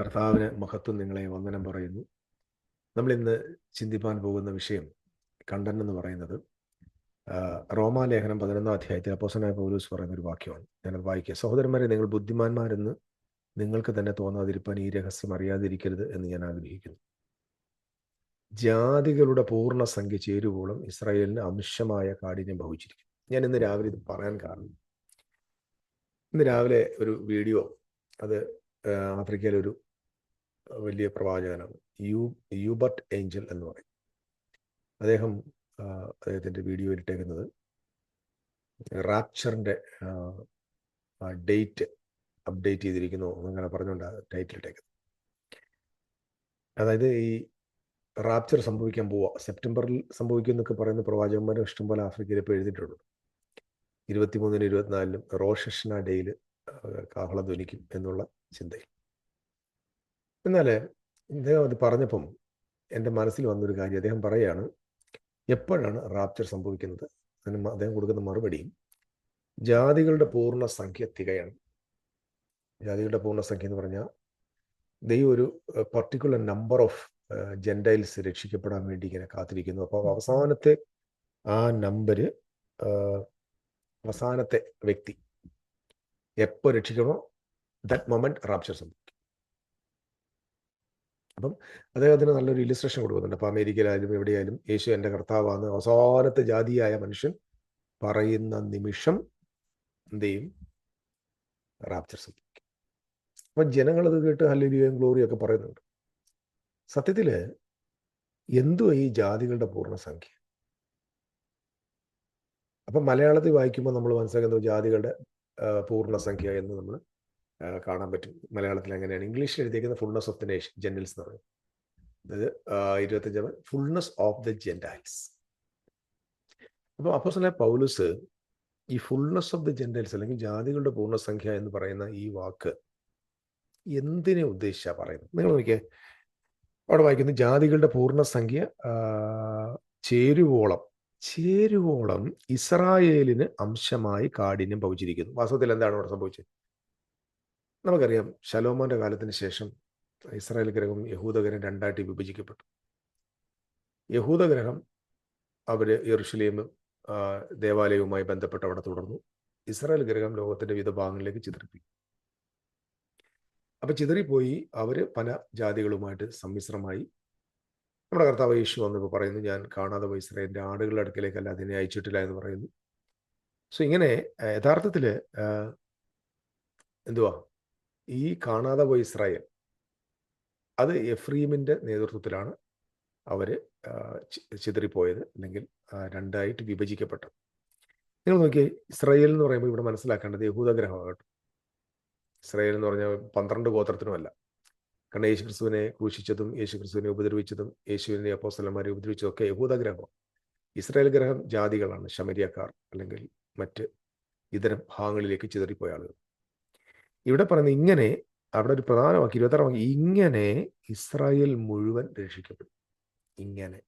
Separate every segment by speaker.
Speaker 1: കർത്താവിന് മഹത്വം നിങ്ങളെ വന്ദനം പറയുന്നു. നമ്മൾ ഇന്ന് ചിന്തിപ്പാൻ പോകുന്ന വിഷയം കണ്ടൻ എന്ന് പറയുന്നത് റോമാലേഖനം പതിനൊന്നാം അധ്യായത്തിൽ അപ്പോസനായ പൗലൂസ് പറയുന്ന ഒരു വാക്യമാണ്. ഞാനത് വായിക്കുക സഹോദരന്മാരെ നിങ്ങൾ ബുദ്ധിമാന്മാരെന്ന് നിങ്ങൾക്ക് തന്നെ തോന്നാതിരിപ്പാൻ ഈ രഹസ്യം അറിയാതിരിക്കരുത് എന്ന് ഞാൻ ആഗ്രഹിക്കുന്നു. ജാതികളുടെ പൂർണ സംഖ്യ ചേരുവോളം ഇസ്രായേലിന് അംശമായ കാഠിന്യം ഭവിച്ചിരിക്കും ഞാൻ ഇന്ന് രാവിലെ ഇത് പറയാൻ കാരണം ഇന്ന് രാവിലെ ഒരു വീഡിയോ അത് ആഫ്രിക്കയിലൊരു വലിയ പ്രവാചകനാണ്. യു യൂബർട്ട് ഏഞ്ചൽ എന്ന് പറയും. അദ്ദേഹം അദ്ദേഹത്തിന്റെ വീഡിയോയിൽ ഇട്ടേക്കുന്നത് റാപ്ചറിന്റെ ഡേറ്റ് അപ്ഡേറ്റ് ചെയ്തിരിക്കുന്നു എന്നങ്ങനെ പറഞ്ഞുകൊണ്ട് ടൈറ്റിൽ ഇട്ടേക്കുന്നത്. അതായത് ഈ റാപ്ചർ സംഭവിക്കാൻ പോവുക സെപ്റ്റംബറിൽ സംഭവിക്കും എന്നൊക്കെ പറയുന്ന പ്രവാചകന്മാരും ഇഷ്ടംപോലെ ആഫ്രിക്കയിൽ ഇപ്പോൾ എഴുതിയിട്ടുണ്ട്. ഇരുപത്തിമൂന്നിനും ഇരുപത്തിനാലിനും റോഷഷ്ന ഡേയിൽ കാഹള ധ്വനിക്കും എന്നുള്ള ചിന്തയിൽ. എന്നാൽ ഇദ്ദേഹം അത് പറഞ്ഞപ്പം എന്റെ മനസ്സിൽ വന്നൊരു കാര്യം അദ്ദേഹം പറയുകയാണ് എപ്പോഴാണ് റാപ്ചർ സംഭവിക്കുന്നത്? അതിന് അദ്ദേഹം കൊടുക്കുന്ന മറുപടി ജാതികളുടെ പൂർണ സംഖ്യ തികയാണ്. ജാതികളുടെ പൂർണ സംഖ്യ എന്ന് പറഞ്ഞാൽ ദൈവം ഒരു പർട്ടിക്കുലർ നമ്പർ ഓഫ് ജെൻഡൈൽസ് രക്ഷിക്കപ്പെടാൻ വേണ്ടി ഇങ്ങനെ കാത്തിരിക്കുന്നു. അപ്പോൾ അവസാനത്തെ ആ നമ്പര് അവസാനത്തെ വ്യക്തി എപ്പോൾ രക്ഷിക്കണോ ദാറ്റ് മൊമെന്റ് റാപ്ചർ സംഭവിക്കും. അപ്പം അദ്ദേഹത്തിന് നല്ലൊരു ഇലിസ്ട്രേഷൻ കൊടുക്കുന്നുണ്ട്. അപ്പോൾ അമേരിക്കയിലായാലും എവിടെയായാലും യേശു എന്റെ കർത്താവാന്ന് അവസാനത്തെ ജാതിയായ മനുഷ്യൻ പറയുന്ന നിമിഷം എന്ത് ചെയ്യും? റാപ്ചർ സംഭവിക്കും. അപ്പം ജനങ്ങളത് കേട്ട് ഹല്ലുലിയും ഗ്ലോറിയും ഒക്കെ പറയുന്നുണ്ട്. സത്യത്തിൽ എന്തുവാ ഈ ജാതികളുടെ പൂർണസംഖ്യ? അപ്പം മലയാളത്തിൽ വായിക്കുമ്പോൾ നമ്മൾ മനസ്സിലാക്കുന്നത് ജാതികളുടെ പൂർണസംഖ്യ പൂർണ സംഖ്യ എന്ന് നമ്മൾ കാണാൻ പറ്റും. മലയാളത്തിൽ അങ്ങനെയാണ് ഇംഗ്ലീഷിൽ എഴുതിയിരിക്കുന്ന fullness of the nation gentiles എന്ന് പറയും. അതായത് ഇരുപത്തഞ്ചാമത് ഫുൾനെസ് ഓഫ് ദ ജെൻഡൈൽസ് അപ്പോൾ അപ്പോസല പൗലുസ് ഈ ഫുൾനെസ് ഓഫ് ദ ജെൻഡൈൽസ് അല്ലെങ്കിൽ ജാതികളുടെ പൂർണസംഖ്യ എന്ന് പറയുന്ന ഈ വാക്ക് എന്തിനെ ഉദ്ദേശിച്ചാ പറയുന്നത്? നിങ്ങൾ നോക്കിയേ. അവിടെ വായിക്കുന്നു ജാതികളുടെ പൂർണസംഖ്യ ചേരുവോളം ചേരുവോളം ഇസ്രായേലിന് അംശമായി കാഠിന്യം ഭവിച്ചിരിക്കുന്നു വാസ്തവത്തിൽ എന്താണ് അവിടെ സംഭവിച്ചത്? നമുക്കറിയാം ശലോമോന്റെ കാലത്തിന് ശേഷം ഇസ്രായേൽ ഗ്രഹം യഹൂദഗ്രഹം രണ്ടായിട്ട് വിഭജിക്കപ്പെട്ടു. യഹൂദഗ്രഹം അവർ യെറുഷലേം ദേവാലയവുമായി ബന്ധപ്പെട്ട് അവിടെ തുടർന്നു. ഇസ്രായേൽ ഗ്രഹം ലോകത്തിന്റെ വിവിധ ഭാഗങ്ങളിലേക്ക് ചിതറിപ്പോയി. അപ്പൊ ചിതറിപ്പോയി അവർ പല ജാതികളുമായിട്ട് സമ്മിശ്രമായി. നമ്മുടെ കർത്താവ് യേശു വന്നപ്പോൾ പറയുന്നു ഞാൻ കാണാതെ പോയി ഇസ്രായേലിന്റെ ആടുകളുടെ അടുക്കലേക്കല്ല അതിനെ അയച്ചിട്ടില്ല എന്ന് പറയുന്നു. സോ ഇങ്ങനെ യഥാർത്ഥത്തിൽ എന്തുവാ? ഈ കാണാതെ പോയി ഇസ്രായേൽ അത് എഫ്രീമിന്റെ നേതൃത്വത്തിലാണ് അവർ ചിതറിപ്പോയത് അല്ലെങ്കിൽ രണ്ടായിട്ട് വിഭജിക്കപ്പെട്ടത്. നിങ്ങൾ നോക്കിയേ ഇസ്രായേൽ എന്ന് പറയുമ്പോൾ ഇവിടെ മനസ്സിലാക്കേണ്ടത് യഹൂദഗ്രഹമാകട്ടെ ഇസ്രായേൽ എന്ന് പറഞ്ഞാൽ പന്ത്രണ്ട് ഗോത്രത്തിനുമല്ല. കാരണം യേശു ക്രിസ്തുവിനെ ക്രൂശിച്ചതും യേശു ക്രിസ്തുവിനെ ഉപദ്രവിച്ചതും യേശുവിനെ അപ്പോസ്തലന്മാരെ ഉപദ്രവിച്ചതും ഒക്കെ യഹൂദഗ്രഹമാണ് ഇസ്രായേൽ ഗ്രഹം ജാതികളാണ് ശമരിയക്കാർ അല്ലെങ്കിൽ മറ്റ് ഇതര ഭാഗങ്ങളിലേക്ക് ചിതറിപ്പോയ ആളുകൾ. ഇവിടെ പറയുന്നത് ഇങ്ങനെ അവിടെ ഒരു പ്രധാന വാക്ക് ഇരുപത്താറ് വാക്ക് ഇങ്ങനെ ഇസ്രായേൽ മുഴുവൻ രക്ഷിക്കപ്പെടും. ഇങ്ങനെ.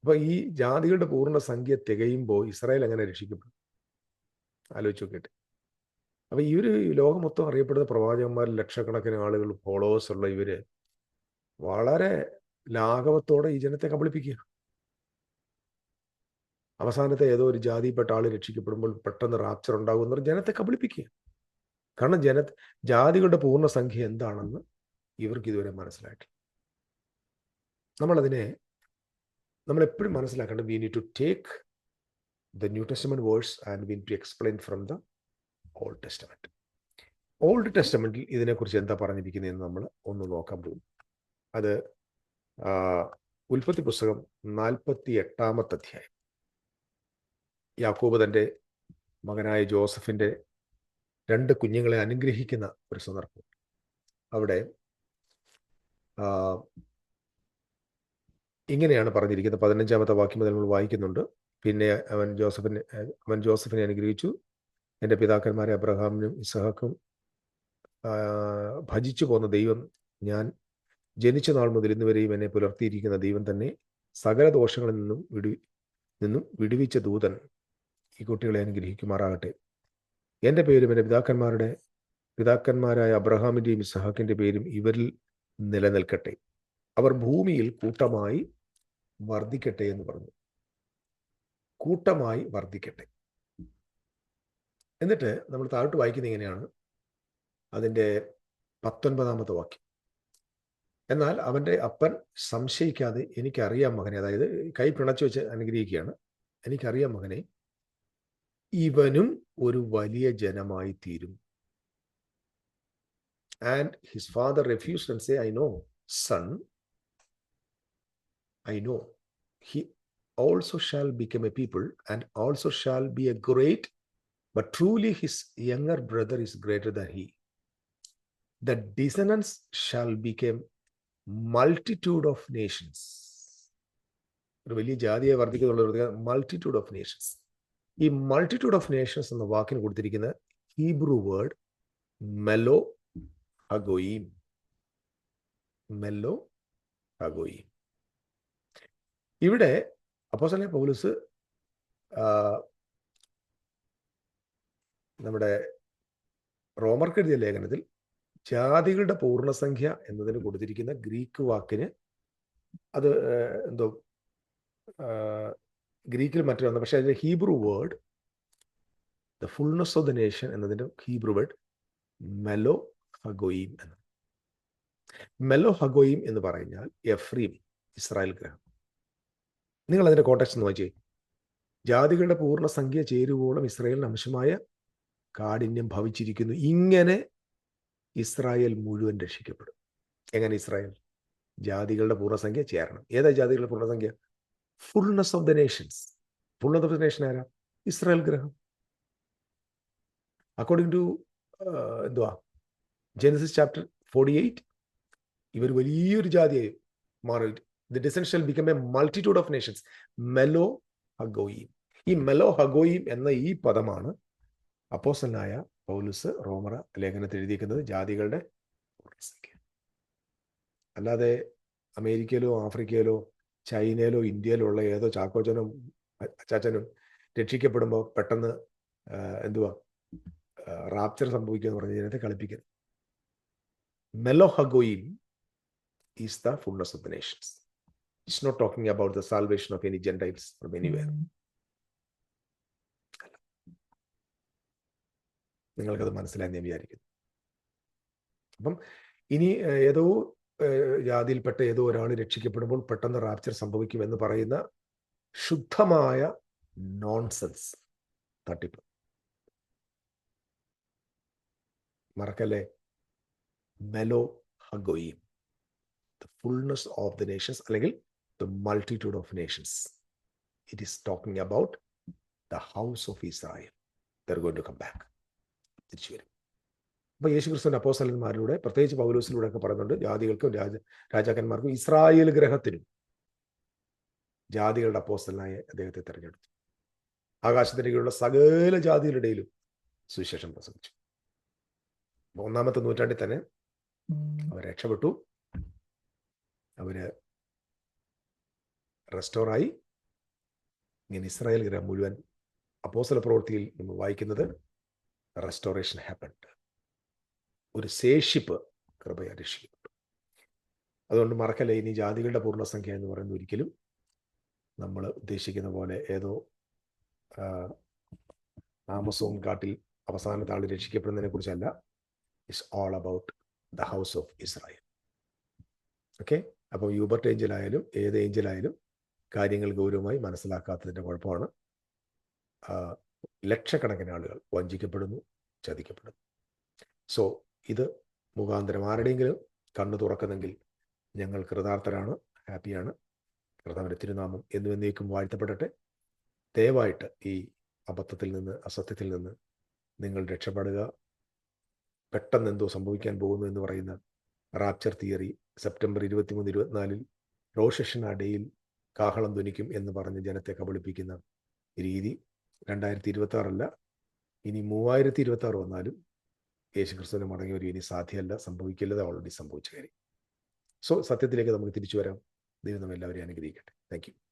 Speaker 1: അപ്പൊ ഈ ജാതികളുടെ പൂർണ സംഖ്യ തികയുമ്പോൾ ഇസ്രായേൽ എങ്ങനെ രക്ഷിക്കപ്പെടും? ആലോചിച്ച് നോക്കിയിട്ട്. അപ്പൊ ഈ ഒരു ലോകം മൊത്തം അറിയപ്പെടുന്ന പ്രവാചകന്മാർ ലക്ഷക്കണക്കിന് ആളുകൾ ഫോളോവേഴ്സ് ഉള്ള ഇവർ വളരെ ലാഘവത്തോടെ ഈ ജനത്തെ കബളിപ്പിക്കുക അവസാനത്തെ ഏതോ ഒരു ജാതിപ്പെട്ട ആൾ രക്ഷിക്കപ്പെടുമ്പോൾ പെട്ടെന്ന് റാപ്ചർ ഉണ്ടാകുന്ന ജനത്തെ കബളിപ്പിക്കുക. കാരണം ജന ജാതികളുടെ പൂർണസംഖ്യ എന്താണെന്ന് ഇവർക്ക് ഇതുവരെ മനസ്സിലായിട്ടില്ല. നമ്മളതിനെ നമ്മൾ എപ്പോഴും മനസ്സിലാക്കേണ്ടത് we need to take the new testament words and we to explain from the old testament old ടെസ്റ്റമെന്റിൽ ഇതിനെക്കുറിച്ച് എന്താ പറഞ്ഞിരിക്കുന്നതെന്ന് നമ്മൾ ഒന്ന് നോക്കാൻ പോകും അത് ഉൽപ്പത്തി പുസ്തകം നാൽപ്പത്തി എട്ടാമത്തെ അധ്യായം. യാക്കോബ് തന്റെ മകനായ ജോസഫിന്റെ രണ്ട് കുഞ്ഞുങ്ങളെ അനുഗ്രഹിക്കുന്ന ഒരു സന്ദർഭം. അവിടെ ഇങ്ങനെയാണ് പറഞ്ഞിരിക്കുന്നത്. പതിനഞ്ചാമത്തെ വാക്യം മുതൽ നമ്മൾ വായിക്കുന്നുണ്ട്. പിന്നെ അവൻ ജോസഫിനെ അവൻ ജോസഫിനെ അനുഗ്രഹിച്ചു. എന്റെ പിതാക്കന്മാരെ അബ്രഹാമിനും ഇസഹാക്കും ഭജിച്ചു പോന്ന ദൈവം ഞാൻ ജനിച്ച നാൾ മുതൽ ഇന്ന് വരെയും എന്നെ പുലർത്തിയിരിക്കുന്ന ദൈവം തന്നെ സകല ദോഷങ്ങളിൽ നിന്നും വിടു നിന്നും വിടുവിച്ച ദൂതൻ. ഈ കുട്ടികളെ അനുഗ്രഹിക്കുമാറാകട്ടെ. എന്റെ പേരും എന്റെ പിതാക്കന്മാരുടെ പിതാക്കന്മാരായ അബ്രഹാമിന്റെയും ഇസഹാക്കിന്റെ പേരും ഇവരിൽ നിലനിൽക്കട്ടെ. അവർ ഭൂമിയിൽ കൂട്ടമായി വർദ്ധിക്കട്ടെ എന്ന് പറഞ്ഞു. കൂട്ടമായി വർദ്ധിക്കട്ടെ. എന്നിട്ട് നമ്മൾ താഴോട്ട് വായിക്കുന്ന ഇങ്ങനെയാണ് അതിന്റെ പത്തൊൻപതാമത്തെ വാക്യം. എന്നാൽ അവന്റെ അപ്പൻ സംശയിക്കാതെ എനിക്കറിയാം മകനെ. അതായത് കൈ പിണച്ചു വെച്ച് അനുഗ്രഹിക്കുകയാണ്. എനിക്കറിയാം മകനെ. ഇവനും ഒരു വലിയ ജനമായി തീരും. And his father refuse and say I know son I know he also shall become a people and also shall be a great but truly his younger brother is greater than he the descendants shall become multitude of nations ഒരു വലിയ ജാതിയെ വർദ്ധിക്കുന്നുള്ള multitude of nations ഈ multitude of nations എന്ന വാക്കിന് കൊടുത്തിരിക്കുന്ന Hebrew word മെലോ ഹഗോയിം മെല്ലോ ഹഗോയിം ഇവിടെ അപ്പോസലെ പോലീസ് നമ്മുടെ റോമർക്ക് എഴുതിയ ലേഖനത്തിൽ ജാതികളുടെ പൂർണസംഖ്യ എന്നതിന് കൊടുത്തിരിക്കുന്ന ഗ്രീക്ക് വാക്കിന് അത് എന്തോ ഗ്രീക്കിൽ മറ്റൊന്ന് പക്ഷേ അതിന്റെ Hebrew word the fullness of the nation എന്നതിന്റെ ഹീബ്രു വേർഡ് മെലോ ഹഗോയിം എന്ന്. മെലോ ഹഗോയിം എന്ന് പറഞ്ഞാൽ എഫ്രീം ഇസ്രായേൽ ഗ്രഹം. നിങ്ങൾ അതിന്റെ കോട്ടക്സ് വായിച്ചേ ജാതികളുടെ പൂർണസംഖ്യ ചേരുവോളം ഇസ്രായേലിന് അംശമായ കാഠിന്യം ഭവിച്ചിരിക്കുന്നു. ഇങ്ങനെ ഇസ്രായേൽ മുഴുവൻ രക്ഷിക്കപ്പെടും. എങ്ങനെ ഇസ്രായേൽ? ജാതികളുടെ പൂർണസംഖ്യ ചേരണം. ഏതാ ജാതികളുടെ പൂർണസംഖ്യ fullness of the nations fullness of the nation ആരാ? ഇസ്രായേൽ ഗ്രഹം. അക്കോർഡിംഗ് ടു എന്തുവാ? ജെനസിസ് ചാപ്റ്റർ ഫോർട്ടി എയ്റ്റ് ഇവർ വലിയൊരു ജാതിയായി മാറിയിട്ട്. The ഡിസൻഷ്യൽ become a multitude of nations mellow ഹഗോയിം ഈ മെലോ ഹഗോയിം എന്ന ഈ പദമാണ് അപ്പോസനായ പൗലുസ് റോമറ ലേഖനത്തിൽ എഴുതിയിരിക്കുന്നത് ജാതികളുടെ അല്ലാതെ അമേരിക്കയിലോ ആഫ്രിക്കയിലോ ചൈനയിലോ ഇന്ത്യയിലോ ഉള്ള ഏതോ ചാക്കോച്ചനും അച്ചാച്ചനും രക്ഷിക്കപ്പെടുമ്പോൾ പെട്ടെന്ന് എന്തുവാ റാപ്ചർ സംഭവിക്കുക എന്ന് പറഞ്ഞ ജനത്തെ കളിപ്പിക്കുന്നത് മെലോ ഹഗോയിം is the fullness of the nations. It's not talking about the salvation of any gentiles from anywhere. നിങ്ങൾക്കത് മനസ്സിലായി ഞാൻ വിചാരിക്കുന്നു. അപ്പം ഇനി ഏതോ ജാതിയിൽപ്പെട്ട ഏതോ ഒരാൾ രക്ഷിക്കപ്പെടുമ്പോൾ പെട്ടെന്ന് റാപ്ചർ സംഭവിക്കും എന്ന് പറയുന്ന ശുദ്ധമായ നോൺസെൻസ് തട്ടിപ്പ്. മറക്കല്ലേ? മെലോ ഹഗോയിം the fullness of the nations അല്ലെങ്കിൽ the multitude of nations it is talking about the house of Israel they're going to come back തിരിച്ചു വരും. അപ്പോൾ യേശു ക്രിസ്തുവിന്റെ അപ്പോസലന്മാരിലൂടെ പ്രത്യേകിച്ച് പൗലോസിലൂടെ ഒക്കെ പറയുന്നുണ്ട് ജാതികൾക്കും രാജ രാജാക്കന്മാർക്കും ഇസ്രായേൽ ഗ്രഹത്തിനും ജാതികളുടെ അപ്പോസ്റ്റലായ അദ്ദേഹത്തെ തിരഞ്ഞെടുത്തു. ആകാശത്തിനുള്ള സകല ജാതികളുടെയിലും സുവിശേഷം പ്രസംഗിച്ചു. ഒന്നാമത്തെ നൂറ്റാണ്ടിൽ തന്നെ അവർ രക്ഷപ്പെട്ടു. അവർ റെസ്റ്റോറായി ഇങ്ങനെ ഇസ്രായേൽ ഗ്രഹം മുഴുവൻ അപ്പോസല പ്രവൃത്തിയിൽ നമ്മൾ വായിക്കുന്നത് റെസ്റ്റോറേഷൻ ഹാപ്പൻഡ്. ഒരു ശേഷിപ്പ് കൃപയെ രക്ഷിക്കപ്പെട്ടു. അതുകൊണ്ട് മറക്കല്ല ഇനി ജാതികളുടെ പൂർണസംഖ്യ എന്ന് പറയുന്നത് ഒരിക്കലും നമ്മൾ ഉദ്ദേശിക്കുന്ന പോലെ ഏതോ ആമസോൺ കാട്ടിൽ അവസാനത്തെ ആൾ രക്ഷിക്കപ്പെടുന്നതിനെ കുറിച്ചല്ല. It's all about the house of Israel okay അപ്പോൾ യൂബർട്ട് ഏഞ്ചലായാലും ഏത് ഏഞ്ചലായാലും കാര്യങ്ങൾ ഗൗരവമായി മനസ്സിലാക്കാത്തതിന്റെ കുഴപ്പമാണ്. ലക്ഷക്കണക്കിന് ആളുകൾ വഞ്ചിക്കപ്പെടുന്നു ചതിക്കപ്പെടുന്നു. സോ ഇത് മുഖാന്തരം. ആരുടെയെങ്കിലും കണ്ണു തുറക്കുന്നെങ്കിൽ ഞങ്ങൾ കൃതാർത്ഥരാണ് ഹാപ്പിയാണ്. കർത്താവിന്റെ തിരുനാമം എന്നു എന്നേക്കും വാഴ്ത്തപ്പെടട്ടെ. ദയവായിട്ട് ഈ അബദ്ധത്തിൽ നിന്ന് അസത്യത്തിൽ നിന്ന് നിങ്ങൾ രക്ഷപ്പെടുക. പെട്ടെന്ന് എന്തോ സംഭവിക്കാൻ പോകുന്നു എന്ന് പറയുന്ന റാപ്ചർ തിയറി സെപ്റ്റംബർ ഇരുപത്തിമൂന്ന് ഇരുപത്തിനാലിൽ റോഷഷൻ അടിയിൽ കാഹളം ധ്വനിക്കും എന്ന് പറഞ്ഞ് ജനത്തെ കബളിപ്പിക്കുന്ന രീതി രണ്ടായിരത്തി ഇരുപത്തി ആറല്ല ഇനി മൂവായിരത്തി ഇരുപത്തി ആറ് വന്നാലും യേശു ക്രിസ്തുവിന് മടങ്ങി വരും ഇനി സാധ്യമല്ല സംഭവിക്കില്ലത് ഓൾറെഡി സംഭവിച്ച കാര്യം. സോ സത്യത്തിലേക്ക് നമുക്ക് തിരിച്ചു വരാം. ദൈവം നമ്മൾ എല്ലാവരെയും അനുഗ്രഹിക്കട്ടെ. താങ്ക്